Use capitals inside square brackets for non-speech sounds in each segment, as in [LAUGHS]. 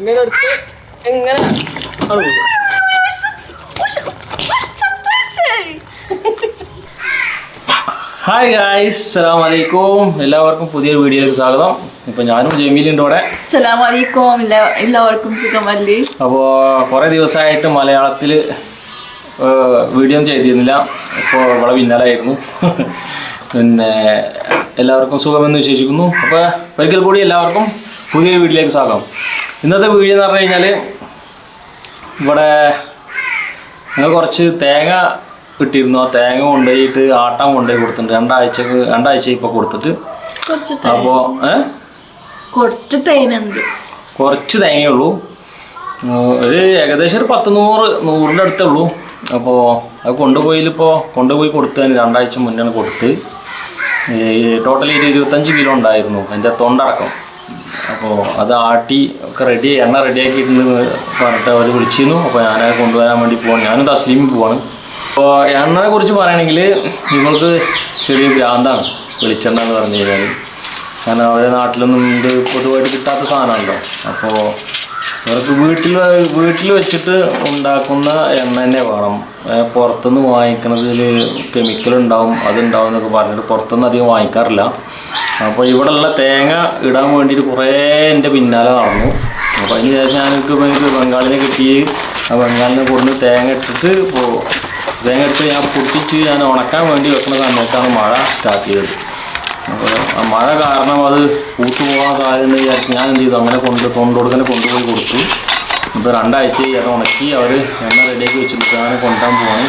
ഇങ്ങനെ എടുത്ത്? എങ്ങനെ? ഹായ് ഗായ്സ് സലാം അലൈക്കും എല്ലാവർക്കും പുതിയൊരു വീഡിയോയിലേക്ക് സ്വാഗതം. ഇപ്പൊ ഞാനും ജമീലുണ്ട് ഇവിടെ. അസ്സലാമലൈക്കും എല്ലാവർക്കും സുഖമല്ലേ? അപ്പോൾ കുറേ ദിവസമായിട്ട് മലയാളത്തിൽ വീഡിയോ ഒന്നും ചെയ്തിരുന്നില്ല. ഇപ്പോൾ ഇവിടെ പിന്നാലായിരുന്നു പിന്നെ എല്ലാവർക്കും സുഖമെന്ന് വിശേഷിക്കുന്നു. അപ്പോൾ ഒരിക്കൽ കൂടി എല്ലാവർക്കും പുതിയൊരു വീട്ടിലേക്ക് സ്വാഗതം. ഇന്നത്തെ വീഡിയോ എന്ന് പറഞ്ഞു കഴിഞ്ഞാൽ ഇവിടെ ഞങ്ങൾ കുറച്ച് തേങ്ങ കിട്ടിയിരുന്നു. ആ തേങ്ങ കൊണ്ടുപോയിട്ട് ആട്ടം കൊണ്ടുപോയി കൊടുത്തിട്ടുണ്ട്. രണ്ടാഴ്ചക്ക് രണ്ടാഴ്ച ഇപ്പോൾ കൊടുത്തിട്ട്. അപ്പോൾ കുറച്ച് കുറച്ച് ഉണ്ട് കുറച്ച് തേങ്ങയുള്ളൂ ഒരു ഏകദേശം ഒരു പത്ത് നൂറ് നൂറിന്റെ അടുത്തേ ഉള്ളൂ. അപ്പോൾ അത് കൊണ്ടുപോയിലിപ്പോൾ കൊണ്ടുപോയി കൊടുത്തതിന് രണ്ടാഴ്ച മുന്നാണ് കൊടുത്ത്. ടോട്ടലി ഒരു ഇരുപത്തഞ്ച് കിലോ ഉണ്ടായിരുന്നു. അതിന്റെ തൊണ്ടടക്കം. അപ്പോൾ അത് ആട്ടി ഒക്കെ റെഡി എണ്ണ റെഡിയാക്കിയിട്ടുണ്ട് പറഞ്ഞിട്ട് അവർ വിളിച്ചിരുന്നു. അപ്പോൾ ഞാനത് കൊണ്ടുവരാൻ വേണ്ടി പോവാണ്. ഞാനും തസ്ലീമിൽ പോവാണ്. അപ്പോൾ എണ്ണനെ കുറിച്ച് പറയുകയാണെങ്കിൽ ഇവൾക്ക് ചെറിയ ഭ്രാന്താണ്. വെളിച്ചെണ്ണ എന്ന് പറഞ്ഞു കഴിഞ്ഞാൽ കാരണം അവരുടെ നാട്ടിലൊന്നും ഇത് പൊതുവായിട്ട് കിട്ടാത്ത സാധനമാണല്ലോ. അപ്പോൾ അവർക്ക് വീട്ടിൽ വീട്ടിൽ വെച്ചിട്ട് ഉണ്ടാക്കുന്ന എണ്ണ തന്നെ വേണം. പുറത്തുനിന്ന് വാങ്ങിക്കണതിൽ കെമിക്കൽ ഉണ്ടാവും അതുണ്ടാവും എന്നൊക്കെ പറഞ്ഞിട്ട് പുറത്തുനിന്ന് അധികം വാങ്ങിക്കാറില്ല. അപ്പോൾ ഉള്ള തേങ്ങ ഇടാൻ വേണ്ടിയിട്ട് കുറേ എന്റെ പിന്നാലെ നടന്നു. അപ്പോൾ അതിന് ശേഷം ഞാനൊക്കെ എനിക്ക് ബംഗാളിനെ കിട്ടി ആ ബംഗാളിനെ കൊടുന്ന് തേങ്ങ ഇട്ടിട്ട് ഇപ്പോൾ തേങ്ങ ഇട്ട് ഞാൻ പൊട്ടിച്ച് ഞാൻ ഉണക്കാൻ വേണ്ടി വെക്കുന്ന സമയത്താണ് മഴ സ്റ്റാർട്ട് ചെയ്തത്. അപ്പോൾ ആ മഴ കാരണം അത് പൂത്തു സാധ്യതയെന്ന് സാധ്യത വിചാരിച്ച് ഞാൻ എന്ത് ചെയ്തു? അങ്ങനെ കൊണ്ട് കൊണ്ടുകൊടുക്കനെ കൊണ്ടുപോയി കൊടുത്തു. ഇപ്പോൾ രണ്ടാഴ്ചയായി അത് ഉണക്കി അവർ എണ്ണ റെഡിയാക്കി വെച്ചിട്ട് അങ്ങനെ കൊണ്ടുപോകാൻ പോവാണ്.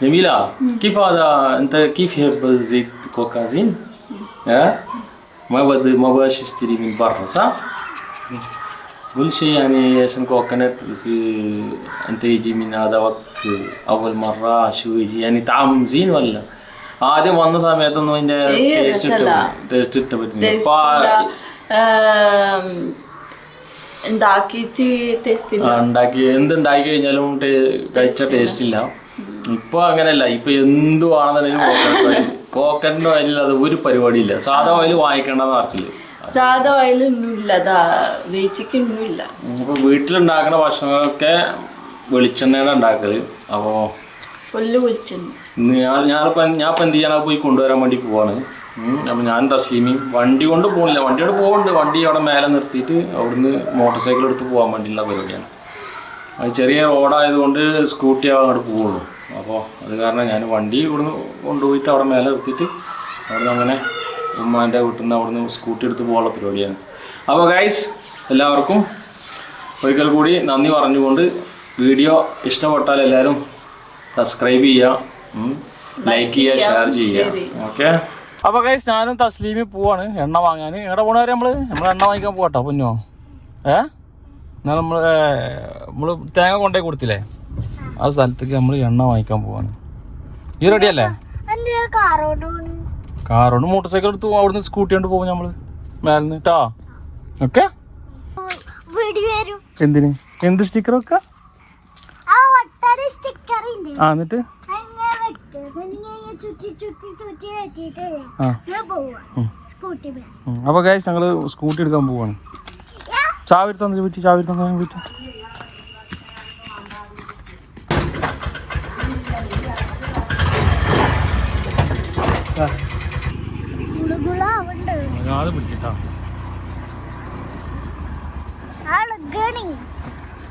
جميلة كيف هذا أنت كيف يحب زيت كوكازين؟ ها؟ ما بد ما باش اشتري من برا صح؟ كل شيء يعني عشان كوكونات في أنت يجي من هذا وقت أول مرة شو يجي يعني طعم زين ولا؟ ആദ്യം വന്ന സമയത്തൊന്നും അതിന്റെ ഏയ് ടേസ്റ്റ് രസല്ല. ടേസ്റ്റ് ഇഷ്ടപ്പെട്ടില്ല Taste ഇപ്പൊ ഇല്ല. ആം, ഉണ്ടാക്കിയിട്ട് ടേസ്റ്റ് ആ, ഉണ്ടാക്കി എന്തുണ്ടാക്കി കഴിഞ്ഞാലും ടേ- കഴിച്ച ടേസ്റ്റ് ഇല്ല ഇപ്പൊ അങ്ങനെയല്ല ഇപ്പൊ എന്തു വേണമെന്നുണ്ടെങ്കിലും കോക്കറിന്റെ ഓയിലിൽ അത് ഒരു പരിപാടിയില്ല. സാധാ ഓയിൽ വാങ്ങിക്കേണ്ടെന്ന് അറിച്ചില്ല സാധാ ഓയിലൊന്നും ഇല്ല അതാ വേച്ചിക്കൊന്നും ഇല്ല ഇപ്പൊ വീട്ടിലുണ്ടാക്കുന്ന ഭക്ഷണങ്ങളൊക്കെ വെളിച്ചെണ്ണയാണ് ഉണ്ടാക്കൽ. അപ്പോ ഫുള്ള് ഞാൻ ഞാനിപ്പോ ഞാൻ ഇപ്പൊ എന്ത് ചെയ്യാനാ? പോയി കൊണ്ടുവരാൻ വേണ്ടി പോവാണ്. അപ്പൊ ഞാൻ തസ്ലീമി. വണ്ടി കൊണ്ട് പോകുന്നില്ല വണ്ടിയോട് പോകുന്നുണ്ട് വണ്ടി അവിടെ മേലെ നിർത്തിയിട്ട് അവിടുന്ന് മോട്ടോർ സൈക്കിൾ എടുത്ത് പോകാൻ വേണ്ടിയുള്ള പരിപാടിയാണ്. അത് ചെറിയ റോഡായതുകൊണ്ട് സ്കൂട്ടി അങ്ങോട്ട് പോവുള്ളൂ. അപ്പോൾ അത് കാരണം ഞാൻ വണ്ടി ഇവിടുന്ന് കൊണ്ടുപോയിട്ട് അവിടെ മേലെ നിർത്തിയിട്ട് അവിടുന്ന് അങ്ങനെ ഉമ്മാന്റെ വീട്ടിൽ നിന്ന് അവിടുന്ന് സ്കൂട്ടി എടുത്ത് പോകാനുള്ള പരിപാടിയാണ്. അപ്പോൾ ഗൈസ് എല്ലാവർക്കും ഒരിക്കൽ കൂടി നന്ദി പറഞ്ഞുകൊണ്ട് വീഡിയോ ഇഷ്ടപ്പെട്ടാൽ എല്ലാവരും സബ്സ്ക്രൈബ് ചെയ്യുക ലൈക്ക് ചെയ്യുക ഷെയർ ചെയ്യുക. ഓക്കെ അപ്പോൾ ഗൈസ് ഞാനും തസ്ലീമി പോവാണ്. എണ്ണ വാങ്ങാൻ. എവിടെ പോണ വരെ നമ്മൾ നമ്മൾ എണ്ണ വാങ്ങിക്കാൻ പോകട്ടോ പൊന്നോ. ഏ? എന്നാൽ നമ്മൾ നമ്മൾ തേങ്ങ കൊണ്ടേ കൊടുത്തില്ലേ? ആ സ്ഥലത്തേക്ക് നമ്മൾ എണ്ണ വാങ്ങിക്കാൻ പോവാണ്. ഈ റെഡി അല്ലേ? കാറോണ്ട് മോട്ടോർ സൈക്കിൾ എടുത്ത്. അവിടുന്ന് സ്കൂട്ടി കൊണ്ട് പോകും നമ്മൾ മേലിന്ന് നിന്നിട്ടാ ഓക്കെ? എന്തിന്? എന്ത് സ്റ്റിക്കർ വെക്ക? ആ എന്നിട്ട്. അപ്പൊ ഗൈസ് ഞങ്ങൾ സ്കൂട്ടി എടുക്കാൻ പോവാണ്. ചാവി എടുത്താൽ വീട്ടിൽ ചാവി എടുത്താൽ വീട്ടിൽ അത് പിടിച്ചിട്ടാ.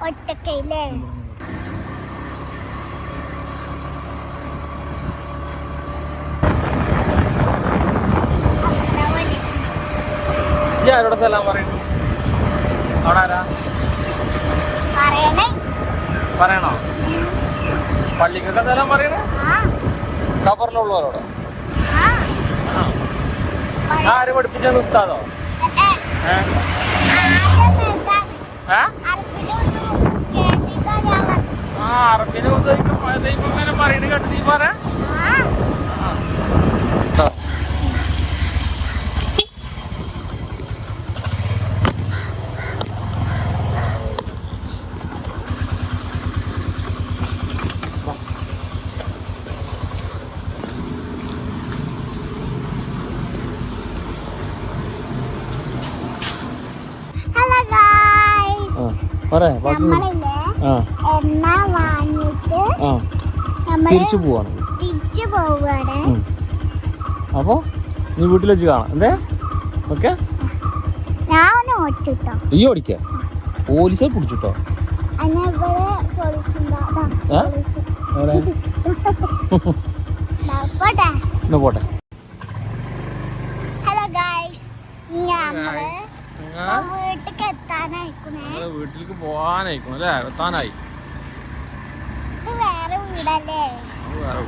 ഒറ്റക്കയില്ലേ? ആരോടെ സലാം പറയുന്നു? അവിടെ ആരാ? പറയണേ. പറയണോ? പള്ളിക്കൊക്കെ സലാം പറയണേ? ആ. കബറിലുള്ളവരോടോ ആ ആര് പഠിപ്പിച്ചാണ് ഉസ്താദോ ഏ, ഏ? ആദ്യം എന്താ ഏ? അറബിലൊന്നും കേട്ടിട്ടാ ഞാൻ ഉസ്താദോ ആ അറബിനെ ദൈവം ഇങ്ങനെ പറയുന്നത് കേട്ട് നീ പറ ആ പറയാ എണ്ണ വാങ്ങിയിട്ട് തിരിച്ചു പോവാണ്. തിരിച്ചു അപ്പോ നീ വീട്ടിൽ വെച്ച് കാണാം. എന്തേ? ഓക്കെ. ഈ ഓടിക്ക? പോലീസെ പിടിച്ചിട്ടോ. [LAUGHS] പോട്ടെ എന്നാ പോട്ടെ ഹലോ ഗൈസ് നമ്മൾ ഇപ്പൊ വീട്ടിക്ക് എത്താനായിക്കണേ വീട്ടിലേക്ക് പോകാനായിരിക്കും അല്ലേ? എത്താനായി. വേറെ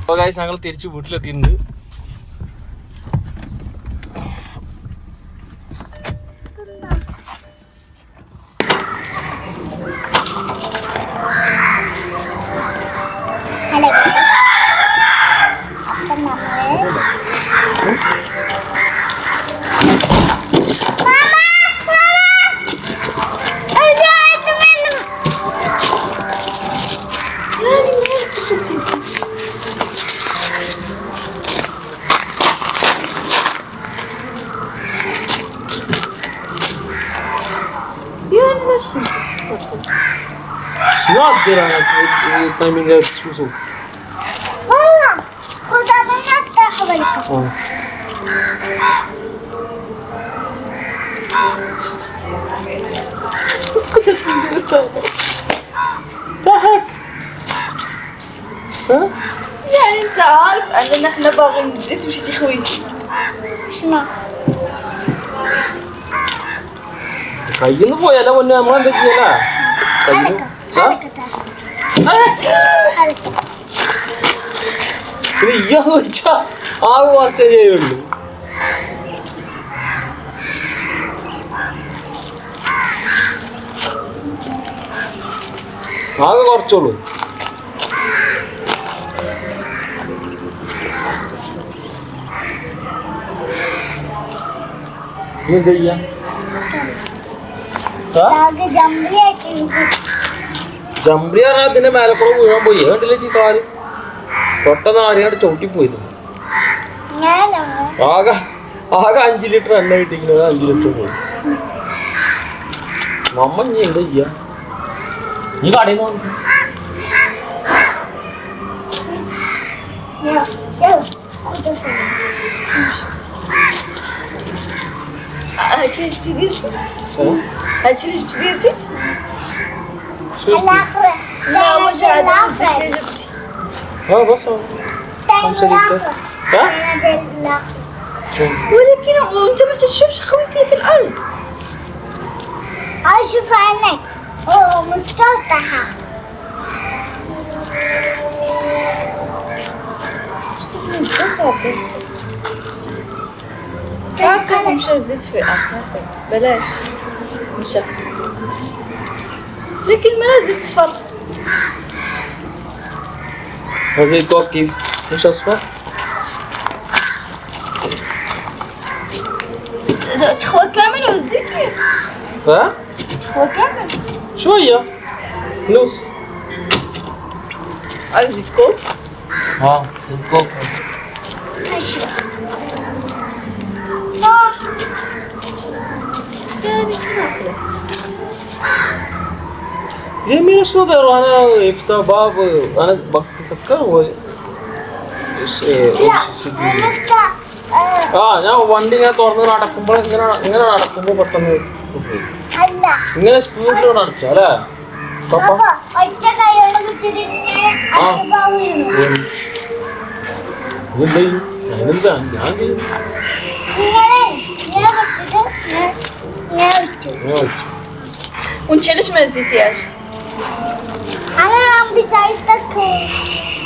അപ്പോൾ ഞങ്ങൾ തിരിച്ച് വീട്ടിലെത്തിയിട്ടുണ്ട്. جواب دي رايك والتايمينجات شو والله خذها من حتى حواليك ضحك ها؟ يعني أنت عارف اننا إحنا باغيين الزيت مش شي خويس شنو؟ قيّن فويا لو أنا ما عندك لا قيّن ഇയ്യാന്ന് വെച്ചാ ആകെ കുറച്ചേ ചെയ്യുള്ളൂ ആകെ കുറച്ചോളൂ എന്താ ചെയ്യാ? ആ? ജമ്പി ആയിട്ടുണ്ട് ചമ്പ്രി പറഞ്ഞാൽ അതിന്റെ വീഴാൻ പോയി. ഏണ്ടില്ല ചീ കാൽ? പെട്ടെന്ന് ആരെയാണ്ട് ചവിട്ടിപ്പോയി. ആകെ ആകെ അഞ്ചു ലിറ്റർ എണ്ണ കിട്ടിക്കുന്നത് അഞ്ചു ലിറ്റർ പോയി. നമ്മ നീ എന്താ ചെയ്യ? നീ കടയിൽ നിന്ന് Açılış الآخر لا وجع الآخر اللي جبتي آه أهو. خمسة لتر. ها؟ ولكن وانت ما تشوفش خويتي في الأرض. أشوف عينك أوه مستوطحة هكا مشى الزيت في الأرض بلاش. مشى ذاك الماز اصفر هذا الكوب كيف مش اصفر تخوى كامل وزيتي ها؟ تخوى كامل. شوية. نص. عزيز كوب ها الكوب ماشي. ها ثاني. جميل شو ده انا يفتح باب انا بتسكر و إيش- إيش- لا إيش- مستوى آه، ആ ഞാൻ വണ്ടി ഇങ്ങനെ തുറന്ന് നടക്കുമ്പോൾ ഇങ്ങനെ ഇങ്ങനെ നടക്കുമ്പോൾ പെട്ടെന്ന് പോയി. അല്ല ഇങ്ങനെ സ്പീഡിലൂടെ അടിച്ച അല്ലേ പപ്പ അപ്പൊ ഒറ്റ കൈയോടെ പിടിച്ചിട്ട് ഇങ്ങനെ ആ. അടിച്ചപ്പോ വീണു എന്താ ചെയ്യും? ഞാനെന്താ ഞാൻ ചെയ്യും ഇങ്ങനെ ഇങ്ങനെ പിടിച്ചിട്ട് ഇങ്ങനെ ഇങ്ങനെ പിടിച്ചു ഞാൻ വെച്ചു. وانت علاش ما زيتيهاش انا عم بتعيطك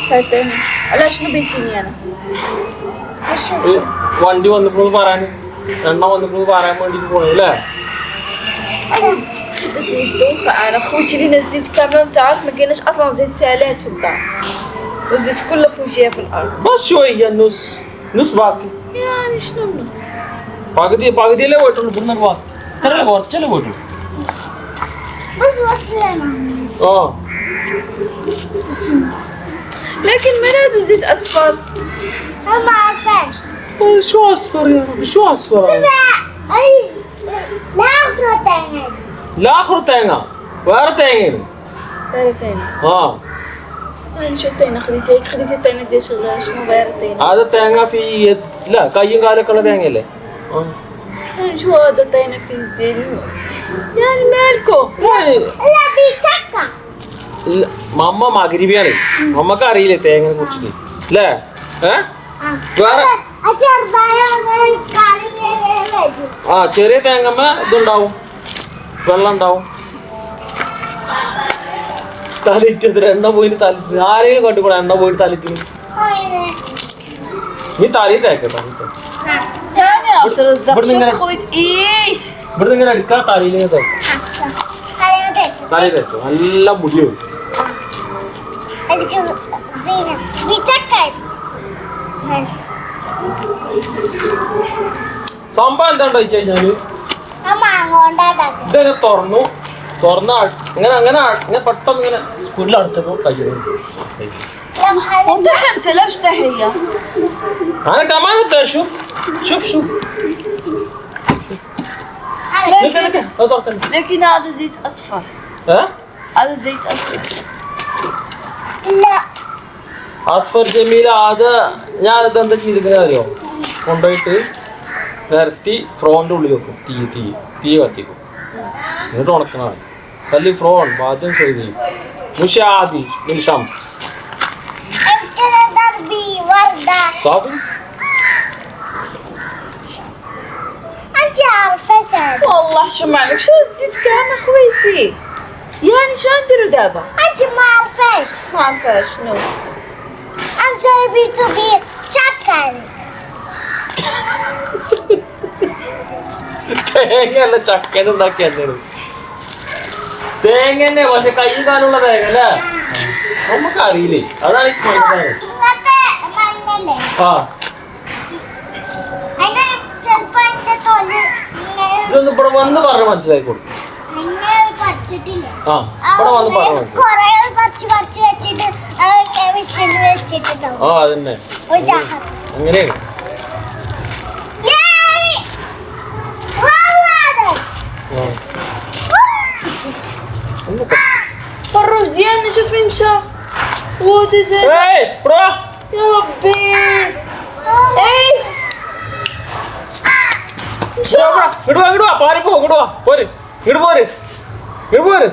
صدقني علاش شنو بيتيني انا اشوف ഈ വണ്ടി വന്നപ്പോൾ പറയാൻ എണ്ണ വന്നപ്പോൾ പറയാൻ വേണ്ടിട്ട് പോയി അല്ലേ شدت الدوخة انا خوتي لينا الزيت كامل انت عارف ما كايناش اصلا زيت سالات في الدار والزيت كله خوتيها في الارض بس شوية نص نص باقي يعني شنو النص പകുതി പകുതിയല്ലേ പോയിട്ടുള്ളൂ ഇവിടുന്ന് പോവാ ഇത്രയല്ലേ കുറച്ചല്ലേ പോയിട്ടുള്ളൂ بس وصلنا آه. لكن ماذا ذيس أصفر؟ ما بعرفش آه، شو أصفر يا ربي؟ شو أصفر؟ لا اخر لا اخر تاينا وار تاينا تاينا تانغ آه. شو تاني خديت هيك خديت التانغ ديال شغل شنو هذا التانغ في لا كاين قالك ولا تاني لا. آه. شو هذا تاني في يدين ഞാൻ മേൽക്കോ? മമ്മ മകരിബിയാണ് മമ്മക്ക് അറിയില്ലേ തേങ്ങനെ കുറിച്ചിട്ട്. അല്ലേ വേറെ? ആ ചെറിയ തേങ്ങമ്മ ഇതുണ്ടാവും. വെള്ളം ഉണ്ടാവും. തലിറ്റത് എണ്ണ പോയിട്ട് തലി ആരെയും കണ്ടുകൂടാ എണ്ണ പോയിട്ട് തലിക്കുന്നു നീ തലയിൽ തേക്കട്ടോ ഇവിടെ ഇങ്ങനെ എടുക്കാ തലയിലേ തലയിൽ വെച്ചു നല്ല മുടി സംഭവം എന്താണെന്ന് വെച്ച് കഴിഞ്ഞാൽ? ഇതങ്ങനെ തുറന്നു? തുറന്ന ഇങ്ങനെ അങ്ങനെ ഇങ്ങനെ പെട്ടെന്ന് ഇങ്ങനെ സ്കൂളിൽ അടച്ചപ്പോ കഴിയുന്നു അടച്ചപ്പോ കയ്യിൽ وطحنت ليش تحية؟ انا كمان انت شوف شوف شوف لك لك لا تركن لكن هذا زيت اصفر ها هذا زيت اصفر لا ആസ്ഫർ ജമീല അത് ഞാൻ ഇതെന്താ ചെയ്തിരിക്കുന്നത് അറിയോ കൊണ്ടുപോയിട്ട് നിരത്തി ഫ്രോണിന്റെ ഉള്ളിൽ വെക്കും തീ തീ തീ കത്തിക്കും എന്നിട്ട് ഉണക്കണതാണ് തല്ലി ഫ്രോൺ ആദ്യം ചെയ്ത് മുഷാദി മിൽഷം وردة صافي أنت عارفة سد والله شو معلك شو الزيت كامل خويتي يعني شو نديرو دابا أنت ما عارفاش ما عرفاش شنو أنت بيتو بي تشكل തേങ്ങയല്ല ചക്കേന്ന് ഉണ്ടാക്കിയ തേങ്ങ തന്നെ പക്ഷെ കൈ കാലുള്ള തേങ്ങ അല്ലേ നമുക്ക് അറിയില്ലേ അതാണ് ഈ മനസ്സിലായത് ഇതൊന്ന് ഇവിടെ വന്ന് പറഞ്ഞ മനസ്സിലാക്കി കൊടുക്കും ആ ഇവിടെ വന്ന് പറഞ്ഞു ആ അതന്നെ. അങ്ങനെയാണ്. Пару, где они же фильм What is it? Эй, бро! وهذا زاد ഏയ്, ഇവിടെ വാ. يا ربي اي مشى ഇവിടെ വാ, ഇങ്ങട് വാ, ഇങ്ങട് വാ, പാറി പോ, ഇങ്ങട് വാ, പോര്, ഇങ്ങട് പോര്, ഇങ്ങട് പോര്.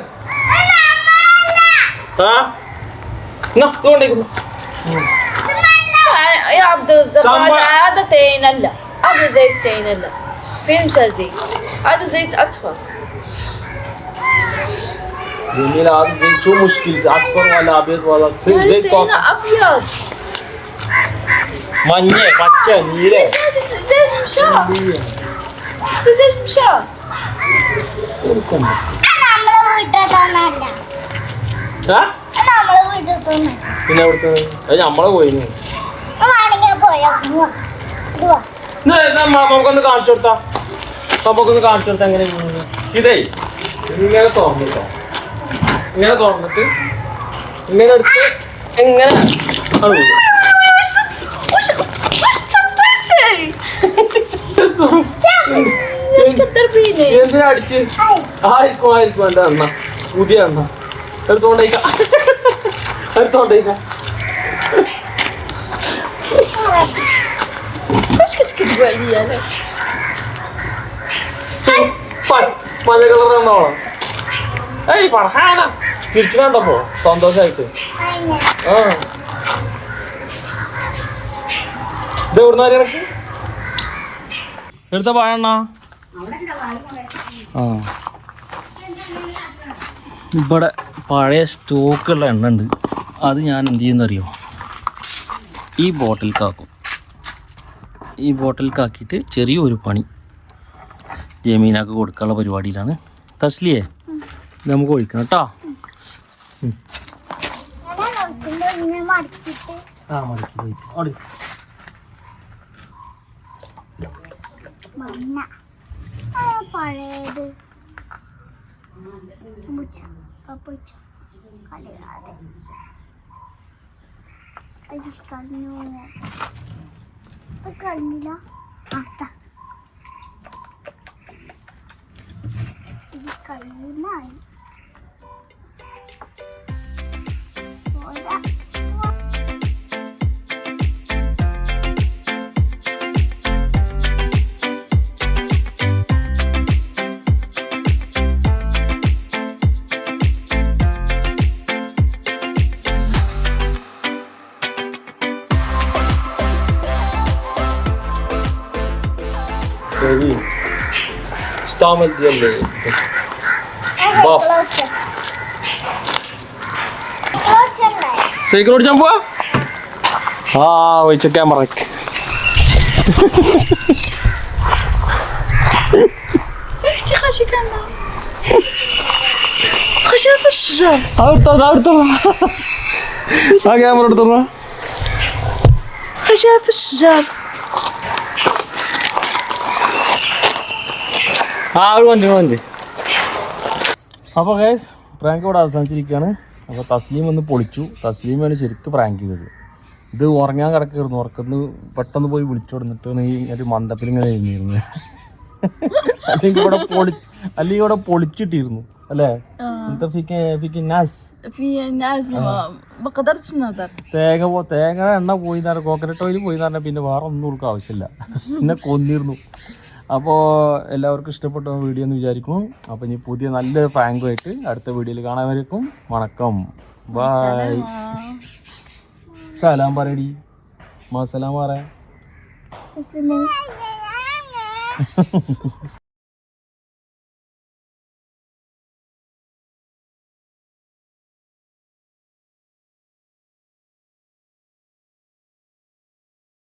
ആ എന്നാ, ഇത് കൊണ്ടേക്കുന്നു. يا عبد الرزاق سامبا. هذا هذا تين لا هذا زيت تين لا فين مشى زيت هذا زيت اصفر جميل هذا زيت شو مشكلة أصفر ولا أبيض ولا زيت يعني زيت تين كوك ابيض മഞ്ഞ പച്ച നീല. പിന്നെ അത് നമ്മളെ പോയിരുന്നു നമുക്കൊന്ന് കാണിച്ചു കൊടുത്താ. നമുക്കൊന്ന് കാണിച്ചു കൊടുത്താ എങ്ങനെ ഇതേ ഇങ്ങനെ തോന്നിട്ടോ ഇങ്ങനെ തോന്നിട്ട് ഇങ്ങനെ എടുത്ത് എങ്ങനെ ആണ് എന്തിനാ അടിച്ച് ആയിരിക്കും ആയിരിക്കും എന്റെ അണ്ണ പുതിയ അണ്ണ എടുത്തോണ്ടേക്ക എടുത്തോണ്ടേക്ക മഞ്ഞ കളർ എന്നോളാം ഏയ് പണ ചിരിച്ചിട്ടുണ്ടപ്പോ സന്തോഷായിട്ട് ആ എടുത്ത പഴണ്ണ ആ. ഇവിടെ പഴയ സ്റ്റോക്കുള്ള എണ്ണ ഉണ്ട്. അത് ഞാൻ എന്ത് ചെയ്യുന്നറിയോ? ഈ ബോട്ടിൽ കാക്കും ഈ ബോട്ടിൽ കാക്കിയിട്ട് ചെറിയൊരു പണി. ജമീനാക്ക് കൊടുക്കാനുള്ള പരിപാടിയിലാണ്. തസ്ലിയേ നമുക്ക് ഒഴിക്കണം കേട്ടോ. ആ മടക്കി പോയി ഓടി മണ്ണ പഴയത്. മുച്ച പപ്പുച്ച കളിയാതെ. അത് കണ്ണു കണ്ണില്ല അത്ത ഇത് കണ്ണായി تستعمل ديال باف سيقولوا جنبها آه وجهك امرك أختي خاشي كان خاشي في الشجر. عرضت عرضت ها أمر عرضت خاشي في الشجر. ആ ഒരു വണ്ടി ഒരു വണ്ടി അപ്പോൾ ഗൈസ് പ്രാങ്ക് ഇവിടെ അവസാനിച്ചിരിക്കുകയാണ് അപ്പോൾ തസ്ലീം ഒന്ന് പൊളിച്ചു തസ്ലീമാണ് ശരിക്കും പ്രാങ്ക് ചെയ്തത് ഇത് ഉറങ്ങാൻ കിടക്കായിരുന്നു ഉറക്കത്തിന് പെട്ടെന്ന് പോയി വിളിച്ചു കൊടുത്തിട്ട് ഈ ഒരു മന്ദത്തിൽ ഇങ്ങനെ കഴിഞ്ഞിരുന്നു അല്ലെങ്കിൽ ഇവിടെ പൊളി അല്ലെങ്കിൽ ഇവിടെ പൊളിച്ചിട്ടിരുന്നു അല്ലേ എന്താ ഫിക്ക് ഫിക്ക് നാസ് في ناس ما ما قدرتش نهضر തേങ്ങ പോ തേങ്ങ എണ്ണ പോയി എന്ന് പറഞ്ഞാൽ കോക്കനട്ട് ഓയിൽ പോയി എന്ന് പറഞ്ഞാൽ പിന്നെ വേറെ ഒന്നും അവർക്ക് ആവശ്യമില്ല പിന്നെ കൊന്നിരുന്നു അപ്പോൾ എല്ലാവർക്കും ഇഷ്ടപ്പെട്ട വീഡിയോ എന്ന് വിചാരിക്കും അപ്പോൾ ഇനി പുതിയ നല്ലൊരു പ്രാങ്കുമായിട്ട് അടുത്ത വീഡിയോയിൽ കാണാൻ വണക്കം. ബായ് സലാം പറയടി. മാസലാം പറയാ. [LAUGHS]